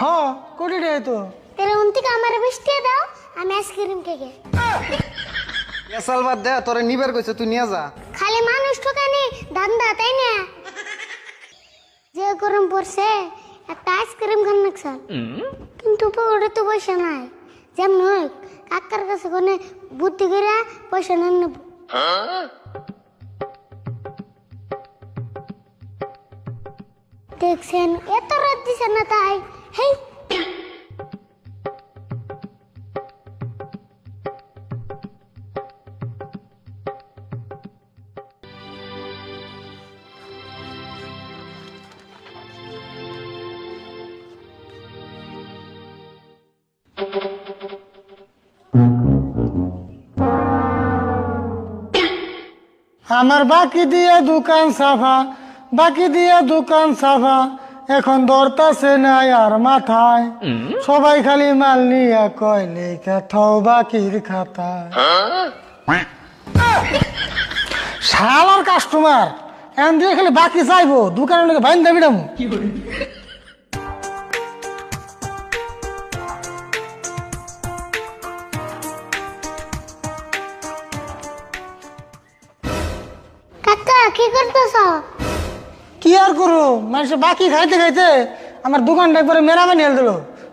হ কোটি টাকা তো। তাহলে উন থেকে আমার বৃষ্টি দাও আমি আইসক্রিম খেয়ে এসাল বাদ দে তোরে নিবার কইছে তুই নিয়ে যা। খালি মানুষ ঠোকানি ধান্দা তাই না? যে গরম পড়ছে একটা আইসক্রিম খান নাকসাল কিন্তু ওটা তো পয়সা নাই। যেমন হোক কাকার কাছে কোনে বুদ্ধি করে পয়সা নেন নেব। দেখছেন এত রাত দিছে না তাই? হেই আমার বাকি দিয়ে দোকান সাফা বাকি দিয়ে দোকান সাফা এখন দরতাছে নাই আর মাথায়। সবাই খালি মাল নিয়ে কয় লেখা থাও বাকির খাতায়। শালার কাস্টমার এমন দিয়ে খালি বাকি চাইব দোকানের লোকে ভাইন দাবি দামু কাকা কি করতেছ? কি আর করু মানুষ বাকি খাইতে খাইতে আমার দোকানটা একবারে মেরামানি হেল দিল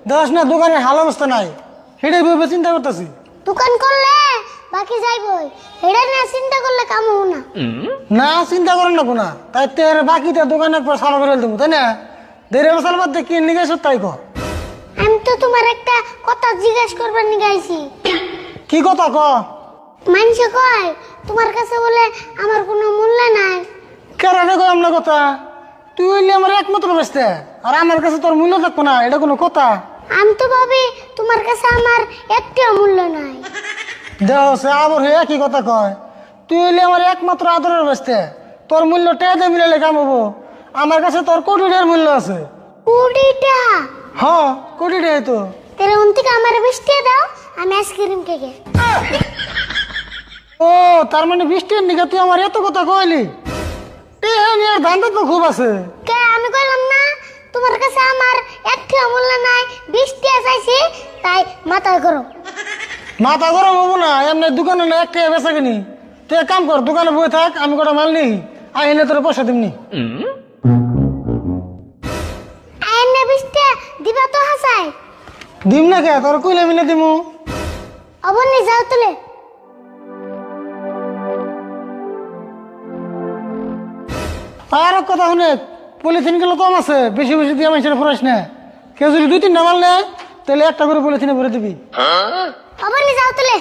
দেখ না দোকানের হাল অবস্থা নাই। সেটাই ভেবে চিন্তা করতেছি। দোকান করলে বাকি যাইবই। এটা না চিন্তা করলে কাম হব না। না চিন্তা করেন না কোনা। তাই তের বাকিতে দোকানে একবার সাফা করে দেবো তাই না? দেড় বছর মধ্যে কি নিয়ে তাই কর আমি তো তোমার একটা কথা জিজ্ঞেস করবার নিয়ে গাইছি কি কথা ক মানুষে কয় তোমার কাছে বলে আমার কোনো মূল্য নাই। কেরানে কয় আমরা কথা? তুই হইলে আমার একমাত্র বেসতে আর আমার কাছে তোর মূল্য থাকব না এটা কোনো কথা? আমি তো ভাবি তোমার কাছে আমার একটিও মূল্য নাই। দেহ সে আবার হয়ে কি কথা কয়। তুই হইলে আমার একমাত্র আদরের বেসতে তোর মূল্য টেয়াতে মিলালে কাম হব? আমার কাছে তোর কোটি টাকার মূল্য আছে। কুড়িটা হ কোটি টাকা তো। তাহলে উন থেকে আমার বৃষ্টি দাও আমি আইসক্রিম খেয়ে ও তার মানে বৃষ্টির নিকে তুই আমার এত কথা কইলি? টেহা নিয়ে ধান্দা তো খুব আছে। কে আমি কইলাম না তোমার কাছে আমার একটিও মূল্য নাই বৃষ্টি চাইছি তাই মাথায় করো। মাথা গরম হব না এমনি দোকানে না একটা বেচা কিনি। তুই এক কাম কর দোকানে বই থাক আমি কটা মাল নিই আহিলে তোর পয়সা দিমনি। আইনে বৃষ্টি দিবা তো হাসাই দিম না কে তোর কইলে মিলে দিমু। অবনি যাও তুলে। আর এক কথা শুনে পলিথিনগুলো কম আছে বেশি বেশি দিয়ে মানুষের ফরাস না। কেউ যদি দুই তিনটা মাল নেয় তাহলে একটা করে পলিথিনে ভরে দিবি। অবনি যাও তুলে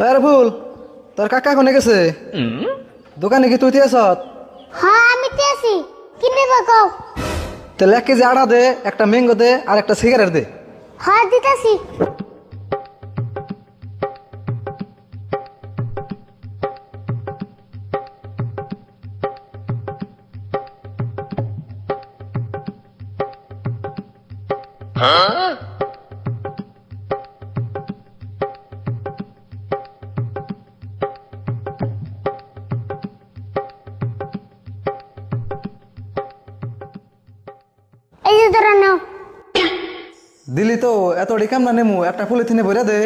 আরে ভুল তোর কাকা কোনে গেছে? দোকানে কি তুই আস হ্যাঁ আমি তো আছি। কি নেবা কও? তাহলে এক কেজি আড়া দে একটা ম্যাঙ্গো দে আর একটা সিগারেট দে। হ্যাঁ দিতাছি। এই দিলি তো এত ডিকাম না নেমু? একটা পলিথিনে ভরে দে।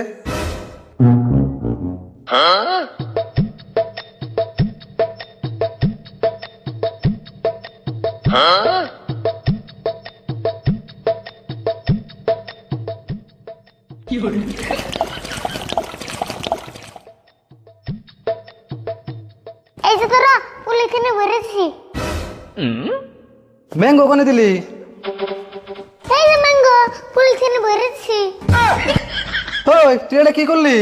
এই যে ধরো পলিথিনে ভরেছি। ম্যাঙ্গো কোনে দিলি? পলিথিনে ভরেছি। ওই তুই এটা কি করলি?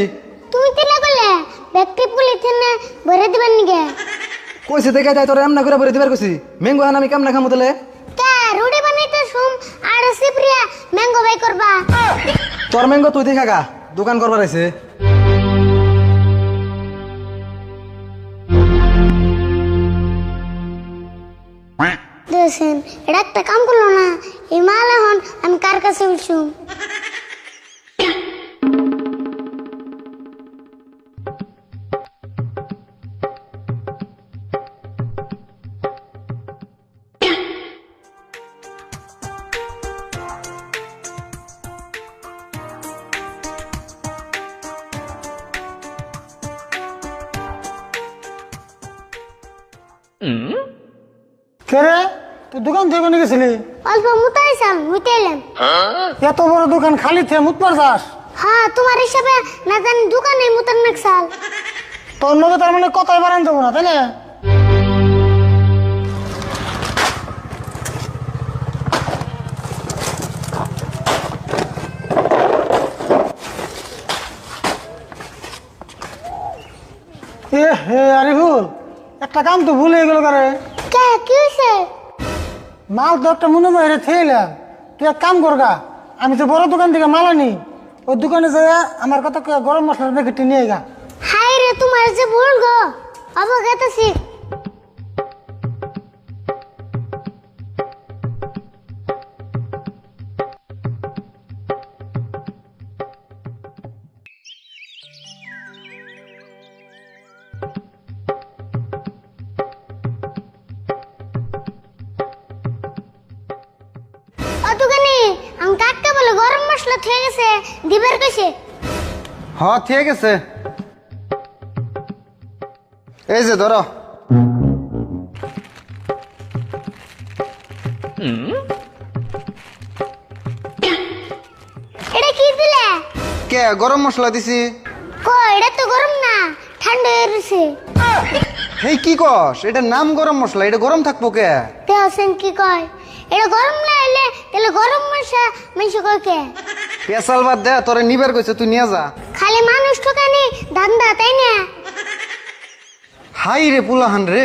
তুমি তিলা করলে ব্যক্তি পলিথিনে ভরে দিবেন নিকে কইছে দেখে যাই তোর এমনা করে ভরে দিবার কইছি। ম্যাঙ্গো হান আমি কাম না খামু তাহলে? কে রুটি বানাইতে শুম আর সিপ্রিয়া ম্যাঙ্গো বাই করবা। তোর ম্যাঙ্গো তুই দেখা গা দোকান করবার আছে দেখছেন এটা একটা কাম করল না। এই মাল এখন আমি কার কাছে উঠছুম? কে রে তুই দোকান থেকে কোনে গেছিলি? অল্প মুতাইছাম মুতে এলাম এত বড় দোকান খালি থেকে মুতবার যাস। হ্যাঁ তোমার হিসাবে না জানি দোকানে মুতার নাকসাল তোর নগে তার মানে কথাই বাড়ান যাব না তাই না এ হে আরিফুল একটা কাম তো ভুলে গেল কারে। কে হয়েছে মাল তো একটা মনে মনে থেইলাম তুই এক কাম করগা আমি তো বড় দোকান থেকে মাল আনি। ওই দোকানে যাই আমার কথা গরম মশলার প্যাকেটটি নিয়ে গা হাই রে তোমার যে ভুল গো। অবগতছি ও গরম মশলা থেকে গেছে দিবার কইছে। হ ঠিক আছে এই যে ধরো। এটা কি দিলে? কে গরম মশলা দিছি? কো এটা তো গরম না ঠান্ডা হয়ে রয়েছে হেই কি কস? এটা নাম গরম মশলা এটা গরম থাকব কে? কি কয়? এটা গরম না হলে তাহলে গরম মশা মানুষ কয় কে? পেশাল বাদ দে তোরে নিবার কইছে তুই নিয়ে যা। খালি মানুষ ঠকানি ধান্দা তাই না? হাই রে পুলাহান রে।